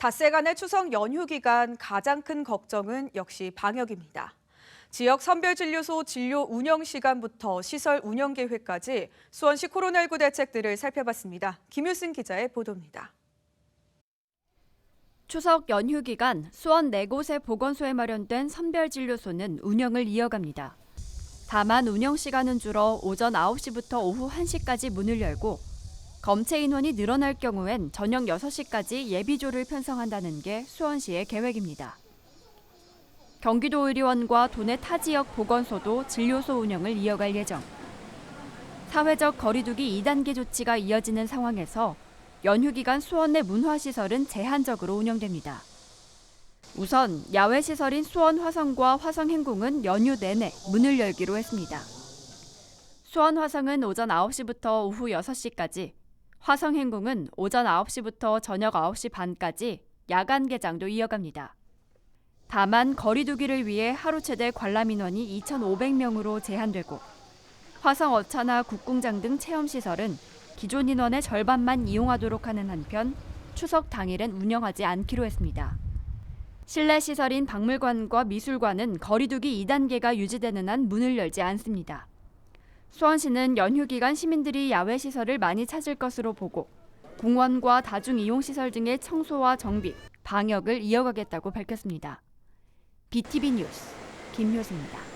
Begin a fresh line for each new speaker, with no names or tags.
닷새간의 추석 연휴 기간 가장 큰 걱정은 역시 방역입니다. 지역 선별진료소 진료 운영 시간부터 시설 운영 계획까지 수원시 코로나19 대책들을 살펴봤습니다. 김효승 기자의 보도입니다.
추석 연휴 기간 수원 네 곳의 보건소에 마련된 선별진료소는 운영을 이어갑니다. 다만 운영 시간은 줄어 오전 9시부터 오후 1시까지 문을 열고 검체 인원이 늘어날 경우엔 저녁 6시까지 예비조를 편성한다는 게 수원시의 계획입니다. 경기도 의료원과 도내 타 지역 보건소도 진료소 운영을 이어갈 예정. 사회적 거리두기 2단계 조치가 이어지는 상황에서 연휴 기간 수원 내 문화시설은 제한적으로 운영됩니다. 우선 야외 시설인 수원 화성과 화성 행궁은 연휴 내내 문을 열기로 했습니다. 수원 화성은 오전 9시부터 오후 6시까지, 화성 행궁은 오전 9시부터 저녁 9시 반까지 야간 개장도 이어갑니다. 다만 거리두기를 위해 하루 최대 관람 인원이 2,500명으로 제한되고 화성 어차나 국궁장 등 체험 시설은 기존 인원의 절반만 이용하도록 하는 한편 추석 당일엔 운영하지 않기로 했습니다. 실내 시설인 박물관과 미술관은 거리두기 2단계가 유지되는 한 문을 열지 않습니다. 수원시는 연휴 기간 시민들이 야외 시설을 많이 찾을 것으로 보고 공원과 다중 이용 시설 등의 청소와 정비, 방역을 이어가겠다고 밝혔습니다. BTV 뉴스 김효수입니다.